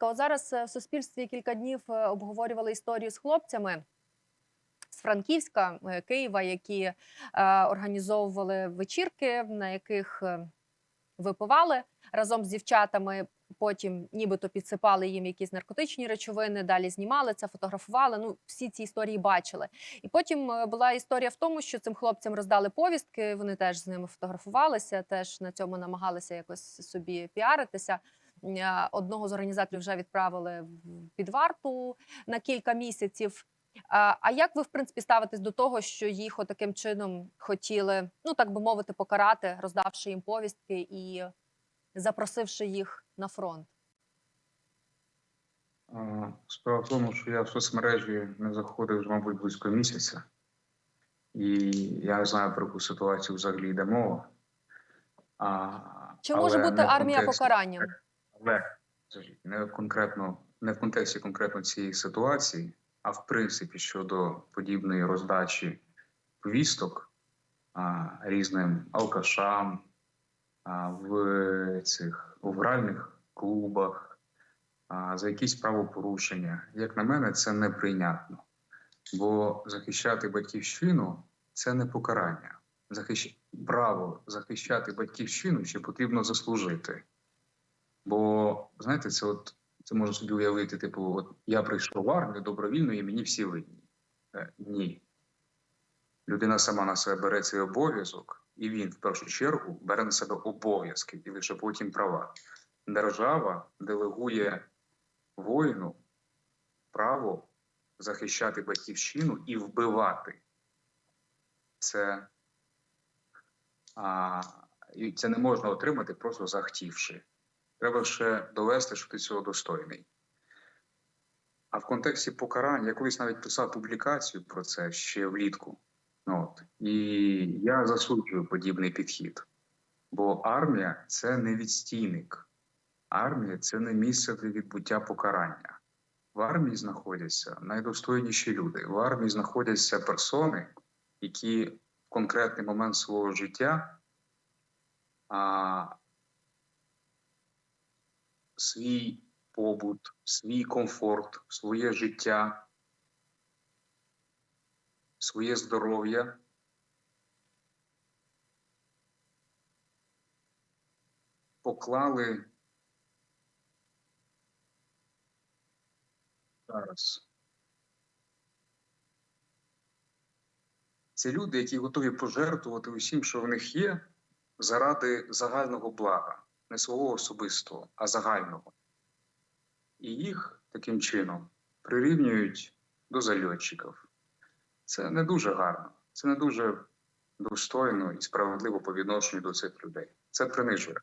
От зараз е, в суспільстві кілька днів е, обговорювали історію з хлопцями з Франківська, е, Києва, які організовували вечірки, на яких випивали разом з дівчатами. Потім нібито підсипали їм якісь наркотичні речовини, далі знімали це, фотографували. Ну, всі ці історії бачили. І потім була історія в тому, що цим хлопцям роздали повістки. Вони теж з ними фотографувалися, теж на цьому намагалися якось собі піаритися. Е, Одного з організаторів вже відправили під варту на кілька місяців. А як ви, в принципі, ставитесь до того, що їх отаким чином хотіли, ну так би мовити, покарати, роздавши їм повістки і запросивши їх на фронт? Справа в тому, що я в соцмережі не заходив мабуть, близько місяця, і я не знаю, про яку ситуацію взагалі йде мова. А, Чи може бути армія покаранням? Але не конкретно, не в контексті конкретно цієї ситуації, а в принципі щодо подібної роздачі повісток а, різним алкашам а, в цих в гральних клубах а, за якісь правопорушення. Як на мене, це неприйнятно. Бо захищати батьківщину це не покарання. Захищ... Право захищати батьківщину ще потрібно заслужити. Бо знаєте, це от це можна собі уявити, типу, от я прийшов в армію добровільно і мені всі винні. Е, ні. Людина сама на себе бере цей обов'язок, і він в першу чергу бере на себе обов'язки і лише потім права. Держава делегує воїну право захищати батьківщину і вбивати. Це, а, і це не можна отримати просто захтівши. Треба ще довести, що ти цього достойний. А в контексті покарань я колись навіть писав публікацію про це ще влітку. От. І я засуджую подібний підхід. Бо армія це не відстійник. Армія це не місце для відбуття покарання. В армії знаходяться найдостойніші люди. В армії знаходяться персони, які в конкретний момент свого життя а, свій побут, свій комфорт, своє життя, своє здоров'я поклали зараз. Це люди, які готові пожертвувати усім, що в них є, заради загального блага, не свого особистого, а загального. І їх таким чином прирівнюють до зальотчиків. Це не дуже гарно, це не дуже достойно і справедливо по відношенню до цих людей. Це принижує.